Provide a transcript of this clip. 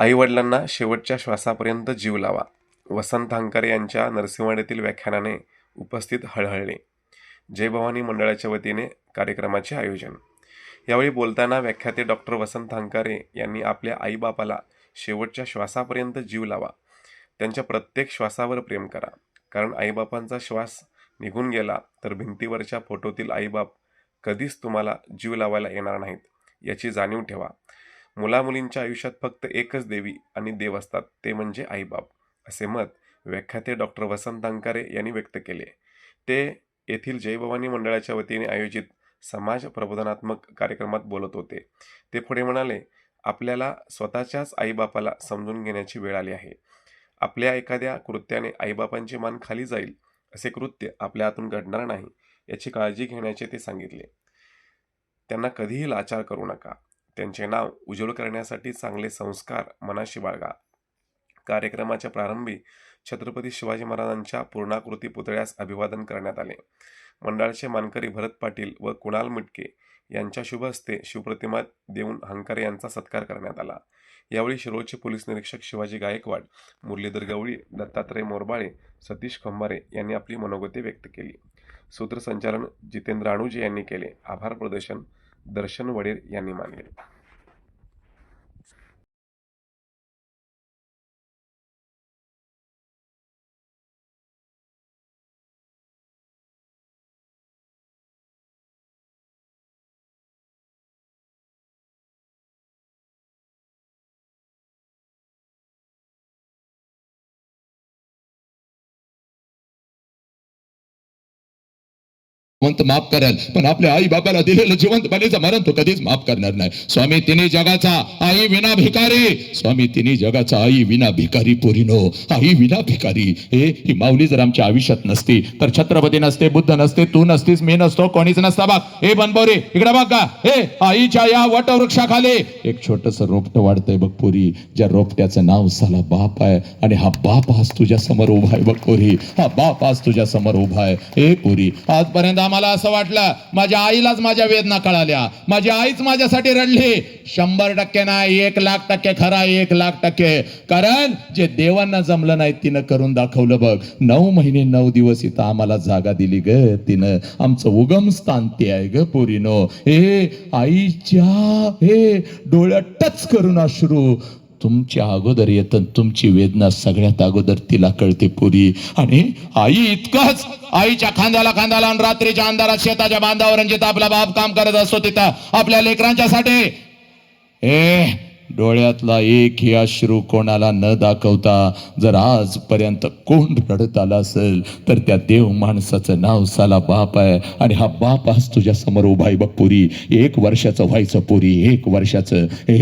आईवडिलांना शेवटच्या श्वासापर्यंत जीव लावा. वसंत हांकारे यांच्या नरसिंहवाडीतील व्याख्यानाने उपस्थित हळहळले. जय भवानी मंडळाच्या वतीने कार्यक्रमाचे आयोजन. यावेळी बोलताना व्याख्याते डॉक्टर वसंत हंकारे यांनी आपल्या आईबापाला शेवटच्या श्वासापर्यंत जीव लावा. त्यांच्या प्रत्येक श्वासावर प्रेम करा. कारण आईबापांचा श्वास निघून गेला तर भिंतीवरच्या फोटोतील आईबाप कधीच तुम्हाला जीव लावायला येणार नाहीत याची जाणीव ठेवा. मुलामुलींच्या आयुष्यात फक्त एकच देवी आणि देव असतात ते म्हणजे आईबाप असे मत व्याख्याते डॉक्टर वसंत अंकारे यांनी व्यक्त केले. ते येथील जयभवानी मंडळाच्या वतीने आयोजित समाज प्रबोधनात्मक कार्यक्रमात बोलत होते. ते पुढे म्हणाले आपल्याला स्वतःच्याच आईबापाला समजून घेण्याची वेळ आली आहे. आपल्या एखाद्या कृत्याने आईबापांची मान खाली जाईल असे कृत्य आपल्या हातून घडणार नाही याची काळजी घेण्याचे ते सांगितले. त्यांना कधीही लाचार करू नका. त्यांचे नाव उज्ज्वल करण्यासाठी चांगले संस्कार मनाशी बाळगा. कार्यक्रमाच्या प्रारंभी छत्रपती शिवाजी महाराजांच्या पूर्णाकृती पुतळ्यास अभिवादन करण्यात आले. मंडळाचे मानकरी भरत पाटील व कुणाल मिटके यांच्या शुभ हस्ते शिवप्रतिमा देऊन हंकारे यांचा सत्कार करण्यात आला. यावेळी शिरोळचे पोलीस निरीक्षक शिवाजी गायकवाड मुरलीधर गवळी दत्तात्रय मोरबाळे सतीश खंबारे यांनी आपली मनोगती व्यक्त केली. सूत्रसंचालन जितेंद्र अणुजे यांनी केले. आभार प्रदर्शन दर्शन वडेर यांनी मानले. जिवंत माफ करेल. पण आपल्या आई बाबाला दिलेलं जिवंत बलीचं मरण तो कधीच माफ करणार नाही. स्वामी तिने जगाचा आई विना भिकारी. स्वामी तिने जगाचा आई विना भिकारी पोरीनो. आई विना भिकारी. हे ही माऊली जर आमच्या आयुष्यात नसती तर छत्रपती नसते बुद्ध नसते तू नसतीस मी नसतो कोणीच नसता बाग. हे बनबोरे इकडे बघ का? हे आईच्या या वटवृक्षाखाली. एक छोटस रोपट वाढतंय बघ पोरी. ज्या रोपट्याचं नाव साला बाप आहे आणि हा बाप आज तुझ्या समोर उभा आहे बघ पोरी. हा बाप आज तुझ्या समोर उभा आहे. हे पोरी आजपर्यंत आम्हाला असं वाटलं माझ्या आईलाच माझ्या वेदना कळाल्या. माझी आईच माझ्यासाठी रडली. शंभर टक्के नाही एक लाख टक्के खरा एक लाख टक्के. कारण जे देवांना जमलं नाही तिनं करून दाखवलं बघ. नऊ महिने नऊ दिवस इथं आम्हाला जागा दिली ग तिनं. आमचं उगम स्थान ते आहे ग पोरीनो. हे आईच्या हे डोळ्या टच करून अश्रू. तुमच्या अगोदर येतं तुमची वेदना सगळ्यात अगोदर तिला कळते पुरी. आणि आई इतकंच आईच्या खांद्याला खांद्याला आणि रात्रीच्या अंधारात शेताच्या बांधावर जिथं आपला बाप काम करत असतो तिथं आपल्या लेकरांच्यासाठी. ए डोळ्यातला एक ही अश्रू कोणाला न दाखवता जर आजपर्यंत कोण रडत आला असेल तर त्या देव माणसाचं नाव साला बाप आहे. आणि हा बाप आज तुझ्या समोर उभा आहे बघ पुरी. एक वर्षाचं व्हायचं पुरी. एक वर्षाचं. हे